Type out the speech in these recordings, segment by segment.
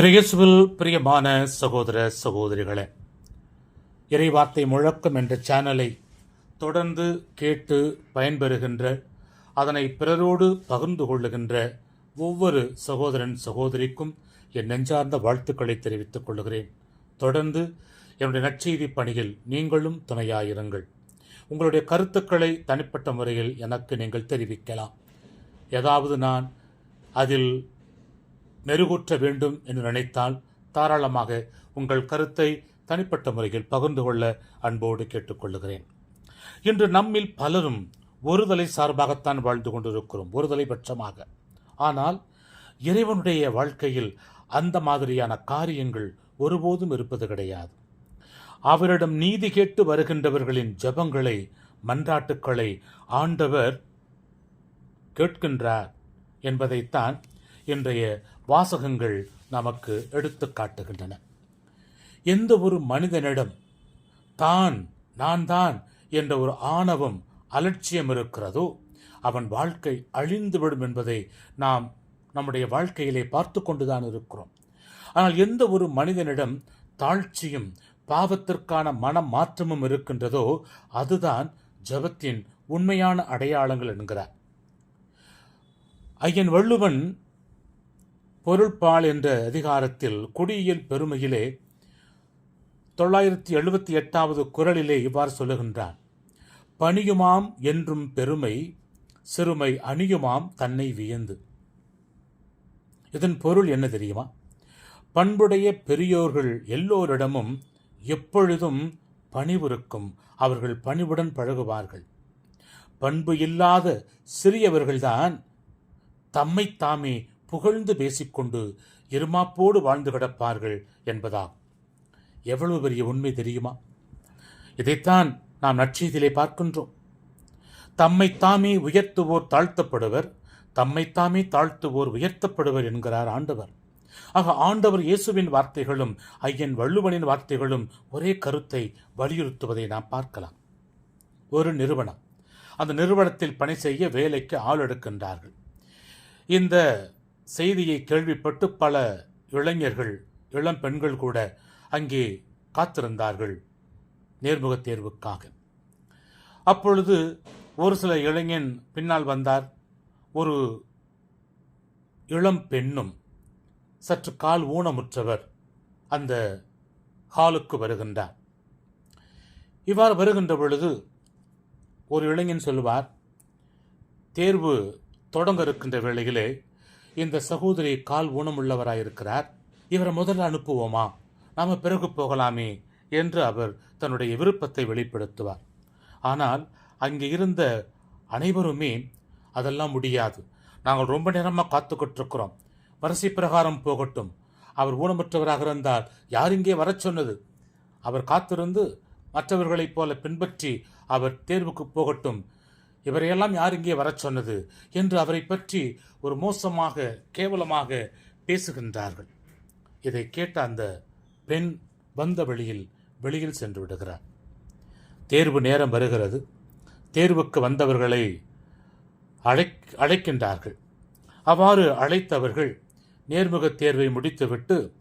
இறையேசுவில் பிரியமான சகோதர சகோதரிகளே இறைவார்த்தை முழக்கம் என்ற சேனலை தொடர்ந்து கேட்டு பயன்பெறுகின்ற அதனை பிறரோடு பகிர்ந்து கொள்ளுகின்ற ஒவ்வொரு சகோதரன் சகோதரிக்கும் என் நெஞ்சார்ந்த வாழ்த்துக்களை தெரிவித்துக் கொள்கிறேன் தொடர்ந்து என்னுடைய நற்செய்தி பணியில் நீங்களும் துணையாயிருங்கள். உங்களுடைய கருத்துக்களை தனிப்பட்ட முறையில் எனக்கு நீங்கள் தெரிவிக்கலாம். ஏதாவது நான் அதில் மெருகூற்ற வேண்டும் என்று நினைத்தால் தாராளமாக உங்கள் கருத்தை தனிப்பட்ட முறையில் பகிர்ந்து கொள்ள அன்போடு கேட்டுக்கொள்கிறேன் இன்று நம்மில் பலரும் ஒருதலை சார்பாகத்தான் வாழ்ந்து கொண்டிருக்கிறோம் ஒருதலை பட்சமாக. ஆனால் இறைவனுடைய வாழ்க்கையில் அந்த மாதிரியான காரியங்கள் ஒருபோதும் இருப்பது கிடையாது. அவரிடம் நீதி கேட்டு வருகின்றவர்களின் ஜெபங்களை மன்றாட்டுக்களை ஆண்டவர் கேட்கின்றார் என்பதைத்தான் இன்றைய வாசகங்கள் நமக்கு எடுத்து காட்டுகின்றன. எந்த ஒரு மனிதனிடம் தான் நான் தான் என்ற ஒரு ஆணவம் அலட்சியம் இருக்கிறதோ அவன் வாழ்க்கை அழிந்துவிடும் என்பதை நாம் நம்முடைய வாழ்க்கையிலே பார்த்து கொண்டுதான் இருக்கிறோம். ஆனால் எந்த ஒரு மனிதனிடம் தாழ்ச்சியும் பாவத்திற்கான மன மாற்றமும் இருக்கின்றதோ அதுதான் ஜபத்தின் உண்மையான அடையாளங்கள் என்கிறார். ஐயன் வள்ளுவன் பொருள்பால் என்ற அதிகாரத்தில் குடியியல் பெருமையிலே தொள்ளாயிரத்தி எழுபத்தி எட்டாவது குரலிலே இவ்வாறு சொல்லுகின்றார். பணியுமாம் என்றும் பெருமை சிறுமை அணியுமாம் தன்னை வியந்து. இதன் பொருள் என்ன தெரியுமா? பண்புடைய பெரியோர்கள் எல்லோரிடமும் எப்பொழுதும் பணிவிருக்கும் அவர்கள் பணிவுடன் பழகுவார்கள். பண்பு இல்லாத சிறியவர்கள்தான் தம்மைத்தாமே புகழ்ந்து பேசிக்கொண்டு இருமாப்போடு வாழ்ந்து கிடப்பார்கள் என்பதாகும் எவ்வளவு பெரிய உண்மை தெரியுமா? இதைத்தான் நாம் நற்செய்தியிலே பார்க்கின்றோம். தம்மைத்தாமே உயர்த்துவோர் தாழ்த்தப்படுவர் தம்மைத்தாமே தாழ்த்துவோர் உயர்த்தப்படுவர் என்கிறார் ஆண்டவர். ஆக ஆண்டவர் இயேசுவின் வார்த்தைகளும் ஐயன் வள்ளுவனின் வார்த்தைகளும் ஒரே கருத்தை வலியுறுத்துவதை நாம் பார்க்கலாம். ஒரு நிறுவனம் அந்த நிறுவனத்தில் பணி செய்ய வேலைக்கு ஆள் எடுக்கின்றார்கள். இந்த செய்தியை கேள்விப்பட்டு பல இளைஞர்கள் இளம் பெண்கள் கூட அங்கே காத்திருந்தார்கள் நேர்முகத் தேர்வுக்காக. அப்பொழுது ஒரு சில இளைஞன் பின்னால் வந்தார். ஒரு இளம் பெண்ணும் சற்று கால் ஊனமுற்றவர் அந்த ஹாலுக்கு வருகின்றார். இவ்வாறு வருகின்ற பொழுது ஒரு இளைஞன் சொல்லுவார் தேர்வு தொடங்க இருக்கின்ற வேளையிலே இந்த சகோதரி கால் ஊனமுள்ளவராயிருக்கிறார். இவரை முதல்ல அனுப்புவோமா? நாம் பிறகு போகலாமே என்று அவர் தன்னுடைய விருப்பத்தை வெளிப்படுத்துவார். ஆனால் அங்கே இருந்த அனைவருமே அதெல்லாம் முடியாது. நாங்கள் ரொம்ப நேரமாக காத்துக்கிட்டு இருக்கிறோம் வரிசை பிரகாரம் போகட்டும். அவர் ஊனமற்றவராக இருந்தால் யார் இங்கே வரச் சொன்னது? அவர் காத்திருந்து மற்றவர்களைப் போல பின்பற்றி அவர் தேர்வுக்கு போகட்டும் இவரையெல்லாம் யார் இங்கே வரச் சொன்னது என்று அவரை பற்றி ஒரு மோசமாக கேவலமாக பேசுகின்றார்கள். இதை கேட்ட அந்த பெண் வந்த வழியில் வெளியில் சென்று விடுகிறார். தேர்வு நேரம் வருகிறது. தேர்வுக்கு வந்தவர்களை அழை அழைக்கின்றார்கள். அவ்வாறு அழைத்தவர்கள் நேர்முகத் தேர்வை முடித்துவிட்டு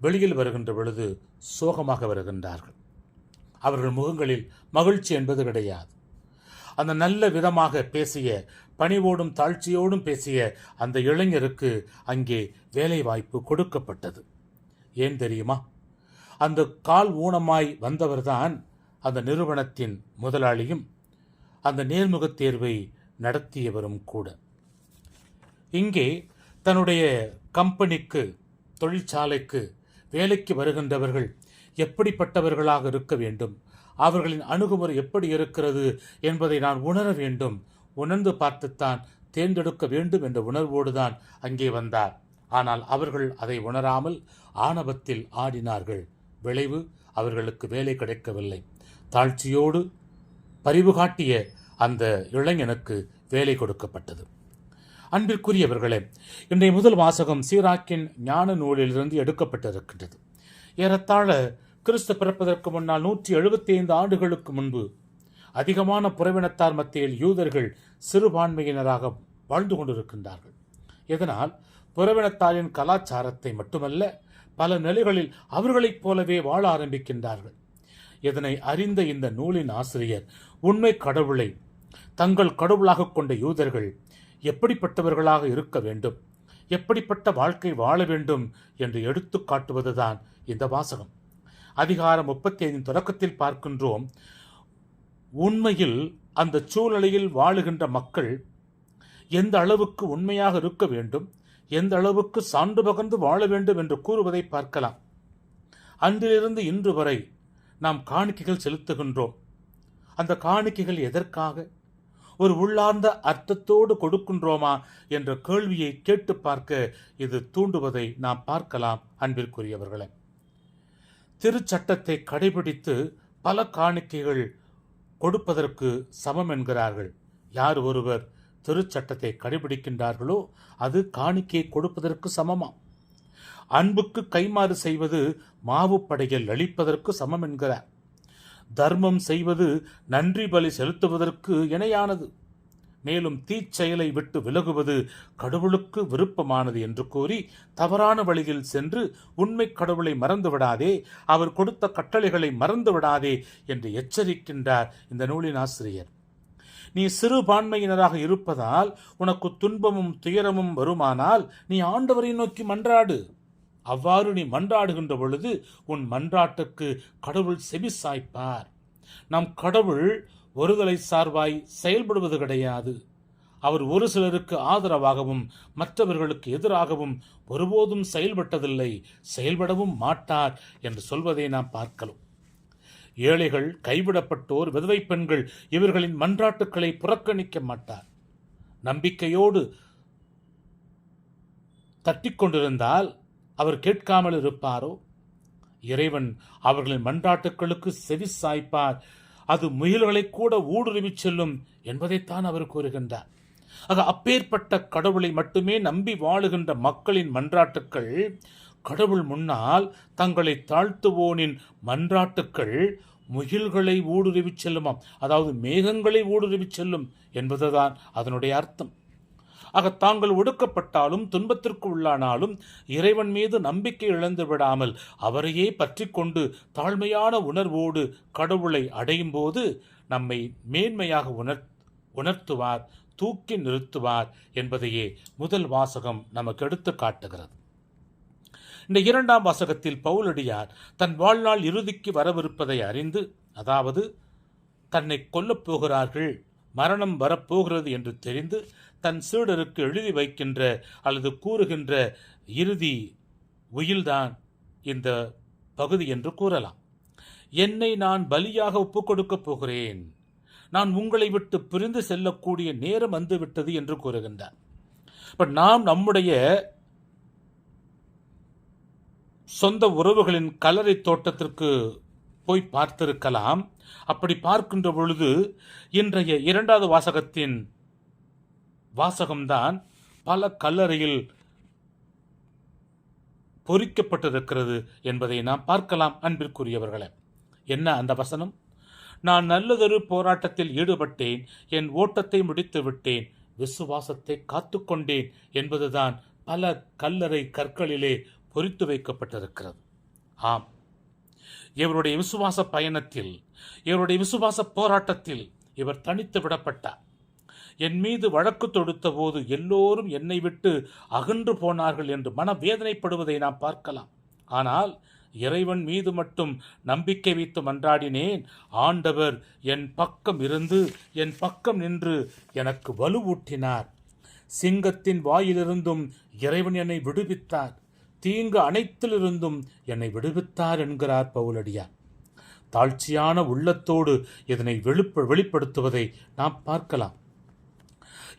வெளியில் வருகின்ற பொழுது சோகமாக வருகின்றார்கள். அவர்கள் முகங்களில் மகிழ்ச்சி என்பது கிடையாது. அந்த நல்ல விதமாக பேசிய பணிவோடும் தாழ்ச்சியோடும் பேசிய அந்த இளைஞருக்கு அங்கே வேலைவாய்ப்பு கொடுக்கப்பட்டது. ஏன் தெரியுமா? அந்த கால் ஊனமாய் வந்தவர்தான் அந்த நிறுவனத்தின் முதலாளியும் அந்த நேர்முகத் தேர்வை நடத்தியவரும் கூட. இங்கே தன்னுடைய கம்பெனிக்கு தொழிற்சாலைக்கு வேலைக்கு வருகின்றவர்கள் எப்படிப்பட்டவர்களாக இருக்க வேண்டும்? அவர்களின் அணுகுமுறை எப்படி இருக்கிறது என்பதை நான் உணர வேண்டும். உணர்ந்து பார்த்துத்தான் தேர்ந்தெடுக்க வேண்டும் என்ற உணர்வோடு தான் அங்கே வந்தார். ஆனால் அவர்கள் அதை உணராமல் ஆணவத்தில் ஆடினார்கள். விளைவு அவர்களுக்கு வேலை கிடைக்கவில்லை. தாழ்ச்சியோடு பரிவு காட்டிய அந்த இளைஞனுக்கு வேலை கொடுக்கப்பட்டது. அன்பிற்குரியவர்களே இன்றைய முதல் வாசகம் சீராக்கின் ஞான நூலிலிருந்து எடுக்கப்பட்டிருக்கின்றது. ஏறத்தாழ கிறிஸ்து பிறப்பதற்கு முன்னால் நூற்றி எழுபத்தி ஐந்து ஆண்டுகளுக்கு முன்பு அதிகமான புறவினத்தார் மத்தியில் யூதர்கள் சிறுபான்மையினராக வாழ்ந்து கொண்டிருக்கின்றார்கள். இதனால் புறவினத்தாரின் கலாச்சாரத்தை மட்டுமல்ல பல நிலைகளில் அவர்களைப் போலவே வாழ ஆரம்பிக்கின்றார்கள். இதனை அறிந்த இந்த நூலின் ஆசிரியர் உண்மை கடவுளை தங்கள் கடவுளாக கொண்ட யூதர்கள் எப்படிப்பட்டவர்களாக இருக்க வேண்டும்? எப்படிப்பட்ட வாழ்க்கை வாழ வேண்டும்? என்று எடுத்து காட்டுவதுதான் இந்த வாசகம். அதிகாரம் முப்பத்தி ஐந்தின் தொடக்கத்தில் பார்க்கின்றோம். உண்மையில் அந்த சூழ்நிலையில் வாழுகின்ற மக்கள் எந்த அளவுக்கு உண்மையாக இருக்க வேண்டும் எந்த அளவுக்கு சான்று பகர்ந்து வாழ வேண்டும் என்று கூறுவதை பார்க்கலாம். அன்றிலிருந்து இன்று வரை நாம் காணிக்கைகள் செலுத்துகின்றோம். அந்த காணிக்கைகள் எதற்காக? ஒரு உள்ளார்ந்த அர்த்தத்தோடு கொடுக்கின்றோமா என்ற கேள்வியை கேட்டு பார்க்க இது தூண்டுவதை நாம் பார்க்கலாம் அன்பிற்குரியவர்களே. திருச்சட்டத்தை கடைபிடித்து பல காணிக்கைகள் கொடுப்பதற்கு சமம் என்கிறார்கள். யார் ஒருவர் திருச்சட்டத்தை கடைபிடிக்கின்றார்களோ அது காணிக்கை கொடுப்பதற்கு சமமாம் அன்புக்கு கைமாறு செய்வது மாவு படையில் அளிப்பதற்கு சமம் என்கிறார். தர்மம் செய்வது நன்றி பலி செலுத்துவதற்கு இணையானது. மேலும் தீச்செயலை விட்டு விலகுவது கடவுளுக்கு விருப்பமானது என்று கூறி தவறான வழியில் சென்று உண்மை கடவுளை மறந்து விடாதே அவர் கொடுத்த கட்டளைகளை மறந்து விடாதே என்று எச்சரிக்கின்றார் இந்த நூலின் ஆசிரியர். நீ சிறுபான்மையினராக இருப்பதால் உனக்கு துன்பமும் துயரமும் வருமானால் நீ ஆண்டவரை நோக்கி மன்றாடு. அவ்வாறு நீ மன்றாடுகின்ற பொழுது உன் மன்றாட்டுக்கு கடவுள் செவி சாய்ப்பார் நம் கடவுள் ஒருதலை சார்பாய் செயல்படுவது கிடையாது. அவர் ஒரு சிலருக்கு ஆதரவாகவும் மற்றவர்களுக்கு எதிராகவும் ஒருபோதும் செயல்பட்டதில்லை செயல்படவும் மாட்டார் என்று சொல்வதை நாம் பார்க்கலாம். ஏழைகள் கைவிடப்பட்டோர் விதவை பெண்கள் இவர்களின் மன்றாட்டுக்களை புறக்கணிக்க மாட்டார். நம்பிக்கையோடு தட்டிக்கொண்டிருந்தால் அவர் கேட்காமல் இருப்பாரோ? இறைவன் அவர்களின் மன்றாட்டுக்களுக்கு செவி சாய்ப்பார். அது முயல்களை கூட ஊடுருவிச் செல்லும் என்பதைத்தான் அவர் கூறுகின்றார். ஆக அப்பேற்பட்ட கடவுளை மட்டுமே நம்பி வாழுகின்ற மக்களின் மன்றாட்டுக்கள் கடவுள் முன்னால் தங்களை தாழ்த்துவோனின் மன்றாட்டுக்கள் முகில்களை ஊடுருவிச் செல்லுமாம் அதாவது மேகங்களை ஊடுருவிச் செல்லும் என்பதுதான் அதனுடைய அர்த்தம். ஆக தாங்கள் ஒடுக்கப்பட்டாலும் துன்பத்திற்கு உள்ளானாலும் இறைவன் மீது நம்பிக்கை இழந்து விடாமல் அவரையே பற்றி கொண்டு தாழ்மையான உணர்வோடு கடவுளை அடையும் போது நம்மை மேன்மையாக உணர் உணர்த்துவார் தூக்கி நிறுத்துவார் என்பதையே முதல் வாசகம் நமக்கு எடுத்து காட்டுகிறது. இந்த இரண்டாம் வாசகத்தில் பவுலடியார் தன் வாழ்நாள் இறுதிக்கு வரவிருப்பதை அறிந்து அதாவது தன்னை கொல்லப் போகிறார்கள் மரணம் வரப்போகிறது என்று தெரிந்து தன் சீடருக்கு எழுதி வைக்கின்ற அல்லது கூறுகின்ற இறுதி உயில்தான் இந்த பகுதி என்று கூறலாம். என்னை நான் பலியாக ஒப்புக் கொடுக்கப் போகிறேன். நான் உங்களை விட்டு பிரிந்து செல்லக்கூடிய நேரம் வந்துவிட்டது என்று கூறுகின்றார். இப்போ நாம் நம்முடைய சொந்த உறவுகளின் கலரை தோட்டத்திற்கு போய் பார்த்திருக்கலாம். அப்படி பார்க்கின்ற பொழுது இன்றைய இரண்டாவது வாசகத்தின் வாசகம்தான் பல கல்லறையில் பொறிக்கப்பட்டிருக்கிறது என்பதை நாம் பார்க்கலாம் அன்பிற்குரியவர்களே. என்ன அந்த வசனம்? நான் நல்லதொரு போராட்டத்தில் ஈடுபட்டேன் என் ஓட்டத்தை முடித்து விட்டேன் விசுவாசத்தை காத்துக்கொண்டேன் என்பதுதான் பல கல்லறை கற்களிலே பொறித்து வைக்கப்பட்டிருக்கிறது. ஆம். இவருடைய விசுவாச பயணத்தில் இவருடைய விசுவாச போராட்டத்தில் இவர் தனித்து விடப்பட்டார். என் மீது வழக்கு தொடுத்த போது எல்லோரும் என்னை விட்டு அகன்று போனார்கள் என்று மனவேதனைப்படுவதை நாம் பார்க்கலாம். ஆனால் இறைவன் மீது மட்டும் நம்பிக்கை வைத்து மன்றாடினேன். ஆண்டவர் என் பக்கம் இருந்து என் பக்கம் நின்று எனக்கு வலுவூட்டினார். சிங்கத்தின் வாயிலிருந்தும் இறைவன் என்னை விடுவித்தார். தீங்கு அனைத்திலிருந்தும் என்னை விடுவித்தார் என்கிறார் பவுலடியார். தாழ்ச்சியான உள்ளத்தோடு இதனை வெளிப்ப வெளிப்படுத்துவதை நாம் பார்க்கலாம்.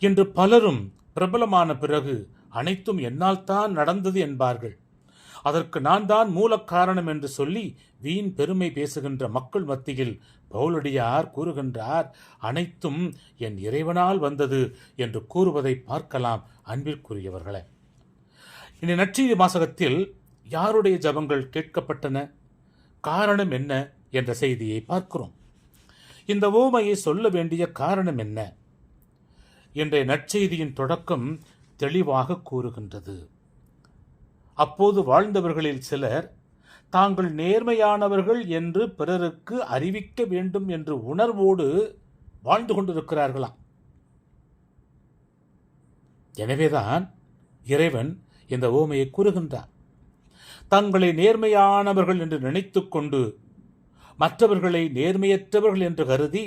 இன்று பலரும் பிரபலமான பிறகு அனைத்தும் என்னால் தான் நடந்தது என்பார்கள். அதற்கு நான் தான் மூல காரணம் என்று சொல்லி வீண் பெருமை பேசுகின்ற மக்கள் மத்தியில் பவுலடியார் கூறுகின்றார் அனைத்தும் என் இறைவனால் வந்தது என்று கூறுவதை பார்க்கலாம் அன்பிற்குரியவர்களே. இந்த நற்செய்தி வாசகத்தில் யாருடைய ஜபங்கள் கேட்கப்பட்டன? காரணம் என்ன? என்ற செய்தியை பார்க்கிறோம். இந்த ஓமையை சொல்ல வேண்டிய காரணம் என்ன? இன்றைய நற்செய்தியின் தொடக்கம் தெளிவாக கூறுகின்றது. அப்போது வாழ்ந்தவர்களில் சிலர் தாங்கள் நேர்மையானவர்கள் என்று பிறருக்கு அறிவிக்க வேண்டும் என்று உணர்வோடு வாழ்ந்து கொண்டிருக்கிறார்களாம் எனவேதான் இறைவன் இந்த ஓமையை கூறுகின்றார் தங்களை நேர்மையானவர்கள் என்று நினைத்துக்கொண்டு மற்றவர்களை நேர்மையற்றவர்கள் என்று கருதி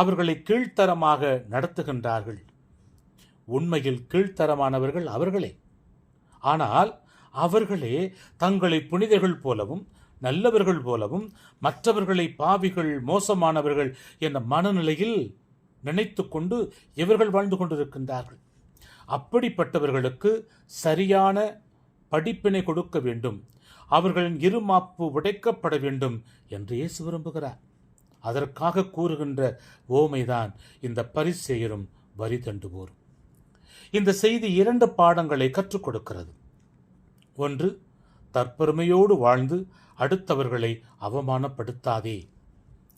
அவர்களை கீழ்த்தரமாக நடத்துகின்றார்கள். உண்மையில் கீழ்த்தரமானவர்கள் அவர்களே. ஆனால் அவர்களே தங்களை புனிதர்கள் போலவும் நல்லவர்கள் போலவும் மற்றவர்களை பாவிகள் மோசமானவர்கள் என்ற மனநிலையில் நினைத்து கொண்டு இவர்கள் வாழ்ந்து கொண்டிருக்கின்றார்கள். அப்படிப்பட்டவர்களுக்கு சரியான படிப்பினை கொடுக்க வேண்டும். அவர்களின் இருமாப்பு உடைக்கப்பட வேண்டும் என்று இயேசு விரும்புகிறார். அதற்காக கூறுகின்ற ஓமைதான் இந்த பரிசெயரும் வரி தண்டுவோரும். இந்த செய்தி இரண்டு பாடங்களை கற்றுக் கொடுக்கிறது. ஒன்று தற்பெருமையோடு வாழ்ந்து அடுத்தவர்களை அவமானப்படுத்தாதே.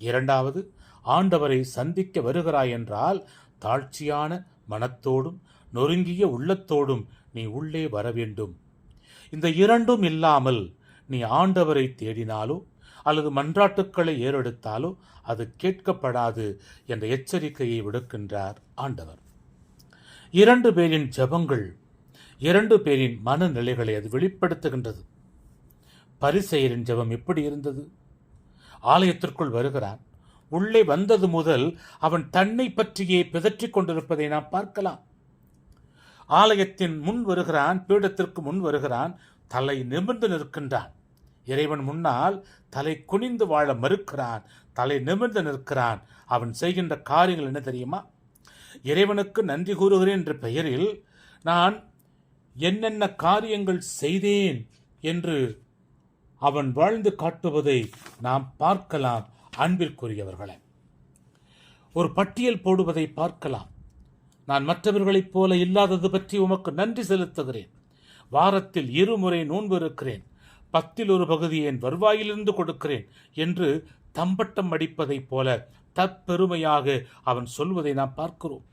இரண்டாவது ஆண்டவரை சந்திக்க வருகிறாய் என்றால் தாழ்ச்சியான மனத்தோடும் நொறுங்கிய உள்ளத்தோடும் நீ உள்ளே வர வேண்டும். இந்த இரண்டும் இல்லாமல் நீ ஆண்டவரை தேடினாலோ அல்லது மன்றாட்டுக்களை ஏறெடுத்தாலோ அது கேட்கப்படாது என்ற எச்சரிக்கையை விடுக்கின்றார் ஆண்டவர். இரண்டு பேரின் ஜெபங்கள் இரண்டு பேரின் மனநிலைகளை அது வெளிப்படுத்துகின்றது. பரிசெயரின் ஜெபம் எப்படி இருந்தது? ஆலயத்திற்குள் வருகிறான். உள்ளே வந்தது முதல் அவன் தன்னை பற்றியே பிதற்றிக் கொண்டிருப்பதை நாம் பார்க்கலாம். ஆலயத்தின் முன் வருகிறான் பீடத்திற்கு முன் வருகிறான் தலை நிமிர்ந்து நிற்கின்றான். இறைவன் முன்னால் தலை குனிந்து வாழ மறுக்கிறான் தலை நிமிர்ந்து நிற்கிறான். அவன் செய்கின்ற காரியங்கள் என்ன தெரியுமா? இறைவனுக்கு நன்றி கூறுகிறேன் என்ற பெயரில் நான் என்னென்ன காரியங்கள் செய்தேன் என்று அவன் வாழ்ந்து காட்டுவதை நாம் பார்க்கலாம் அன்பிற்குரியவர்களை. ஒரு பட்டியல் போடுவதை பார்க்கலாம். நான் மற்றவர்களைப் போல இல்லாதது பற்றி உமக்கு நன்றி செலுத்துகிறேன். வாரத்தில் இருமுறை நோன்பு இருக்கிறேன். பத்தில் ஒரு பகுதியை என் வருவாயிலிருந்து கொடுக்கிறேன் என்று தம்பட்டம் அடிப்பதைப் போல தற்பெருமையாக அவன் சொல்வதை நாம் பார்க்கிறோம்.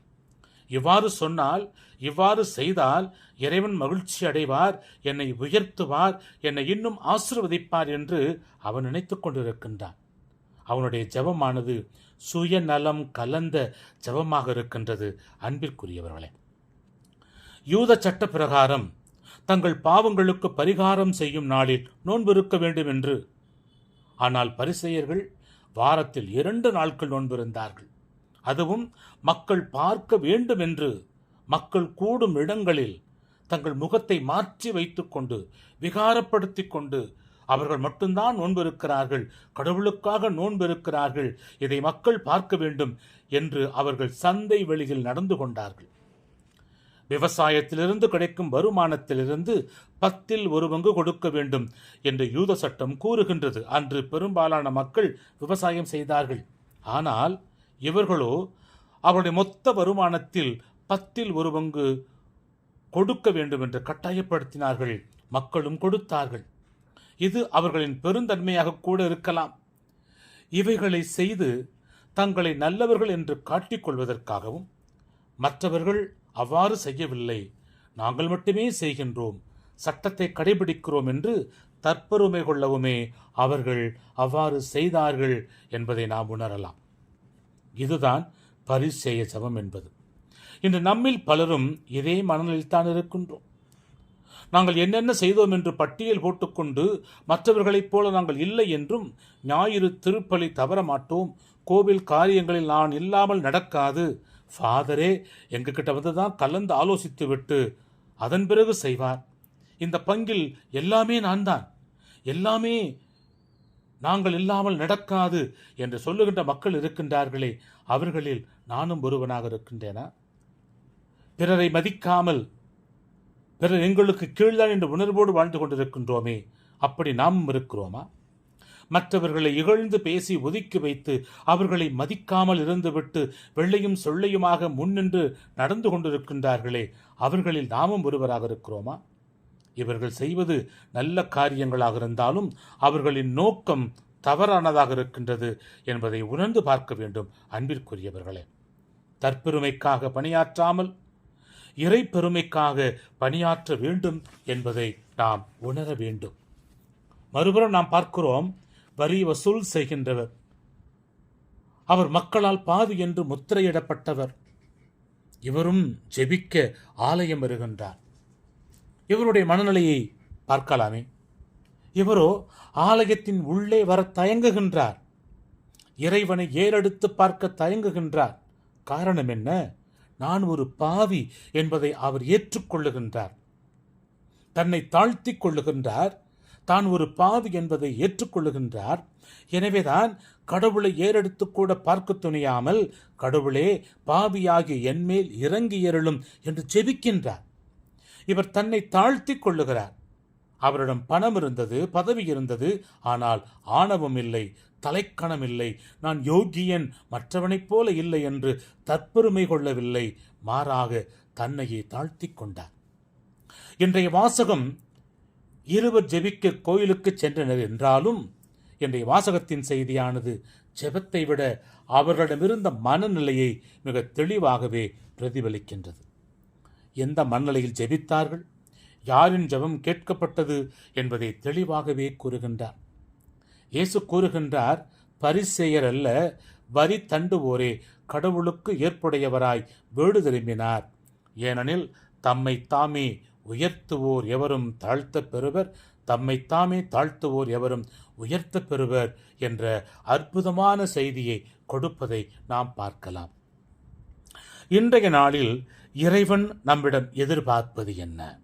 இவ்வாறு சொன்னால் இவ்வாறு செய்தால் இறைவன் மகிழ்ச்சி அடைவார் என்னை உயர்த்துவார் என்னை இன்னும் ஆசிர்வதிப்பார் என்று அவன் நினைத்து கொண்டிருக்கின்றான். அவனுடைய ஜெபமானது சுயநலம் கலந்த ஜெபமாக இருக்கின்றது அன்பிற்குரியவர்களே. யூத சட்ட பிரகாரம் தங்கள் பாவங்களுக்கு பரிகாரம் செய்யும் நாளில் நோன்பு இருக்க வேண்டும் என்று ஆனால் பரிசெயர்கள் வாரத்தில் இரண்டு நாட்கள் நோன்பிருந்தார்கள் அதுவும் மக்கள் பார்க்க வேண்டும் என்று மக்கள் கூடும் இடங்களில் தங்கள் முகத்தை மாற்றி வைத்துக்கொண்டு விகாரப்படுத்தி கொண்டு அவர்கள் மட்டும்தான் நோன்பு இருக்கிறார்கள் கடவுளுக்காக நோன்பிருக்கிறார்கள் இதை மக்கள் பார்க்க வேண்டும் என்று அவர்கள் சந்தை வெளியில் நடந்து கொண்டார்கள். விவசாயத்திலிருந்து கிடைக்கும் வருமானத்திலிருந்து பத்தில் ஒரு பங்கு கொடுக்க வேண்டும் என்று யூத சட்டம் கூறுகின்றது. அன்று பெரும்பாலான மக்கள் விவசாயம் செய்தார்கள். ஆனால் இவர்களோ அவருடைய மொத்த வருமானத்தில் பத்தில் ஒரு பங்கு கொடுக்க வேண்டும் என்று கட்டாயப்படுத்தினார்கள். மக்களும் கொடுத்தார்கள். இது அவர்களின் பெருந்தன்மையாக கூட இருக்கலாம். இவைகளை செய்து தங்களை நல்லவர்கள் என்று காட்டிக்கொள்வதற்காகவும் மற்றவர்கள் அவ்வாறு செய்யவில்லை. நாங்கள் மட்டுமே செய்கின்றோம். சட்டத்தை கடைபிடிக்கிறோம் என்று தற்பெருமை கொள்ளவுமே அவர்கள் அவ்வாறு செய்தார்கள் என்பதை நாம் உணரலாம். இதுதான் பரிசேய ஜபம் என்பது. இன்று நம்மில் பலரும் இதே மனநிலைத்தான் இருக்கின்றோம். நாங்கள் என்னென்ன செய்தோம் என்று பட்டியல் போட்டுக்கொண்டு மற்றவர்களைப் போல நாங்கள் இல்லை என்றும் ஞாயிறு திருப்பலி தவற மாட்டோம் கோவில் காரியங்களில் நான் இல்லாமல் நடக்காது. ஃபாதரே எங்ககிட்ட வந்து தான் கலந்து ஆலோசித்து விட்டு அதன் பிறகு செய்வார். இந்த பங்கில் எல்லாமே நான் தான் எல்லாமே நாங்கள் இல்லாமல் நடக்காது என்று சொல்லுகின்ற மக்கள் இருக்கின்றார்களே அவர்களில் நானும் ஒருவனாக இருக்கின்றேனா? பிறரை மதிக்காமல் பிறர் எங்களுக்கு கீழ்தான் என்ற உணர்வோடு வாழ்ந்து கொண்டிருக்கின்றோமே அப்படி நாமும் இருக்கிறோமா? மற்றவர்களை இகழ்ந்து பேசி ஒதுக்கி வைத்து அவர்களை மதிக்காமல் இருந்துவிட்டு வெள்ளையும் சொல்லையுமாக முன்னின்று நடந்து கொண்டிருக்கின்றார்களே அவர்களில் நாமும் ஒருவராக இருக்கிறோமா? இவர்கள் செய்வது நல்ல காரியங்களாக இருந்தாலும் அவர்களின் நோக்கம் தவறானதாக இருக்கின்றது என்பதை உணர்ந்து பார்க்க வேண்டும் அன்பிற்குரியவர்களே. தற்பெருமைக்காக பணியாற்றாமல் இறை பெருமைக்காக பணியாற்ற வேண்டும் என்பதை நாம் உணர வேண்டும். மறுபுறம் நாம் பார்க்கிறோம் வரி வசூல் செய்கின்றவர். அவர் மக்களால் பாவி என்று முத்திரையிடப்பட்டவர். இவரும் ஜெபிக்க ஆலயம் வருகின்றார். இவருடைய மனநிலையை பார்க்கலாமே. இவரோ ஆலயத்தின் உள்ளே வர தயங்குகின்றார். இறைவனை ஏறெடுத்து பார்க்க தயங்குகின்றார். காரணம் என்ன? நான் ஒரு பாவி என்பதை அவர் ஏற்றுக்கொள்ளுகின்றார். தன்னை தாழ்த்திக் கொள்ளுகின்றார். தான் ஒரு பாவி என்பதை ஏற்றுக்கொள்ளுகின்றார். எனவேதான் கடவுளை ஏறெடுத்து கூட பார்க்க துணியாமல் கடவுளே பாவியாகிய என்மேல் இறங்கி ஏறலும் என்று செபிக்கின்றார். இவர் தன்னை தாழ்த்திக் கொள்ளுகிறார். அவரிடம் பணம் இருந்தது பதவி இருந்தது ஆனால் ஆணவம் இல்லை தலைக்கணம் இல்லை நான் யோகியன் மற்றவனைப் போல இல்லை என்று தற்பெருமை கொள்ளவில்லை மாறாக தன்னையே தாழ்த்திக் கொண்டார். இன்றைய வாசகம் இருவர் ஜெபிக்க கோயிலுக்கு சென்றனர் என்றாலும் இன்றைய வாசகத்தின் செய்தியானது ஜெபத்தை விட அவர்களிடமிருந்த மனநிலையை மிக தெளிவாகவே பிரதிபலிக்கின்றது. எந்த மனநிலையில் ஜெபித்தார்கள்? யாரின் ஜெபம் கேட்கப்பட்டது என்பதை தெளிவாகவே கூறுகின்றார். இயேசு கூறுகின்றார் பரிசெயர் அல்ல வரி தண்டுவோரே கடவுளுக்கு ஏற்புடையவராய் வீடு திரும்பினார். ஏனெனில் தம்மை தாமே உயர்த்துவோர் எவரும் தாழ்த்தப் பெறுவர் தம்மைத்தாமே தாழ்த்துவோர் எவரும் உயர்த்தப் பெறுவர் என்ற அற்புதமான செய்தியை கொடுப்பதை நாம் பார்க்கலாம். இன்றைய நாளில் இறைவன் நம்மிடம் எதிர்பார்ப்பது என்ன?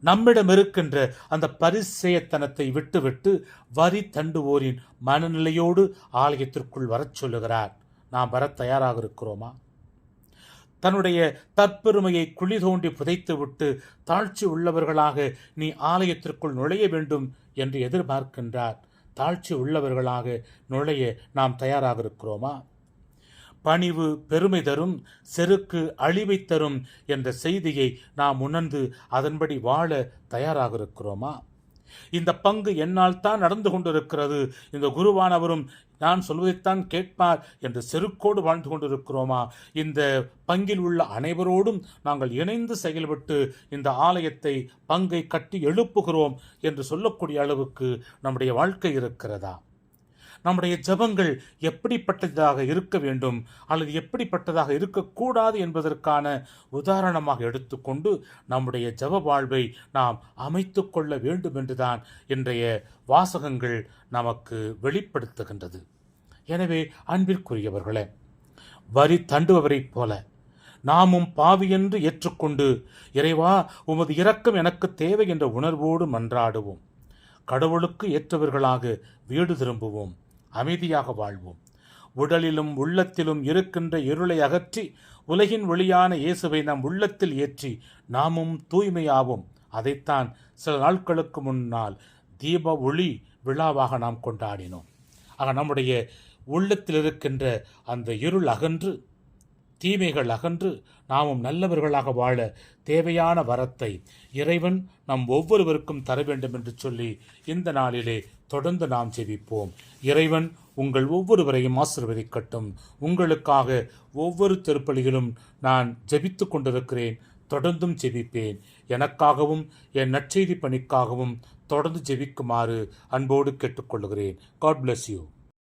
நம்மிடம் இருக்கின்ற அந்த பரிசெயத்தனத்தை விட்டுவிட்டு வரி தண்டுவோரின் மனநிலையோடு ஆலயத்திற்குள் வரச் சொல்லுகிறார். நாம் வர தயாராக இருக்கிறோமா? தன்னுடைய தற்பெருமையை குழி தோண்டி புதைத்துவிட்டு தாழ்ச்சி உள்ளவர்களாக நீ ஆலயத்திற்குள் நுழைய வேண்டும் என்று எதிர்பார்க்கின்றார். தாழ்ச்சி உள்ளவர்களாக நுழைய நாம் தயாராக இருக்கிறோமா பணிவு பெருமை தரும் செருக்கு அழிவை தரும் என்ற செய்தியை நாம் உணர்ந்து அதன்படி வாழ தயாராக இருக்கிறோமா இந்த பங்கு என்னால் தான் நடந்து கொண்டிருக்கிறது. இந்த குருவானவரும் நான் சொல்வதைத்தான் கேட்பார் என்று செருக்கோடு வாழ்ந்து கொண்டிருக்கிறோமா? இந்த பங்கில் உள்ள அனைவரோடும் நாங்கள் இணைந்து செயல்பட்டு இந்த ஆலயத்தை பங்கை கட்டி எழுப்புகிறோம் என்று சொல்லக்கூடிய அளவுக்கு நம்முடைய வாழ்க்கை இருக்கிறதா? நம்முடைய ஜெபங்கள் எப்படிப்பட்டதாக இருக்க வேண்டும் அல்லது எப்படிப்பட்டதாக இருக்கக்கூடாது என்பதற்கான உதாரணமாக எடுத்துக்கொண்டு நம்முடைய ஜெப வாழ்வை நாம் அமைத்து கொள்ள வேண்டும் என்றுதான் இன்றைய வாசகங்கள் நமக்கு வெளிப்படுத்துகின்றது. எனவே அன்பிற்குரியவர்களே வரி தண்டுபவரைப் போல நாமும் பாவியென்று ஏற்றுக்கொண்டு இறைவா உமது இரக்கம் எனக்கு தேவை என்ற உணர்வோடு மன்றாடுவோம். கடவுளுக்கு ஏற்றவர்களாக வீடு திரும்புவோம். அமைதியாக வாழ்வோம். உடலிலும் உள்ளத்திலும் இருக்கின்ற இருளை அகற்றி உலகின் ஒளியான இயேசுவை நம் உள்ளத்தில் ஏற்றி நாமும் தூய்மையாவோம். அதைத்தான் சில நாட்களுக்கு முன்னால் தீப ஒளி விழாவாக நாம் கொண்டாடினோம். ஆக நம்முடைய உள்ளத்தில் இருக்கின்ற அந்த இருள் அகன்று தீமைகள் அகன்று நாமும் நல்லவர்களாக வாழ தேவையான வரத்தை இறைவன் நம் ஒவ்வொருவருக்கும் தர வேண்டும் என்று சொல்லி இந்த நாளிலே தொடர்ந்து நாம் ஜெபிப்போம். இறைவன் உங்கள் ஒவ்வொருவரையும் ஆசிர்வதிக்கட்டும். உங்களுக்காக ஒவ்வொரு திருப்பலியிலும் நான் ஜெபித்து கொண்டிருக்கிறேன் தொடர்ந்தும் ஜெபிப்பேன். எனக்காகவும் என் நற்செய்தி பணிக்காகவும் தொடர்ந்து ஜெபிக்குமாறு அன்போடு கேட்டுக்கொள்கிறேன். God bless you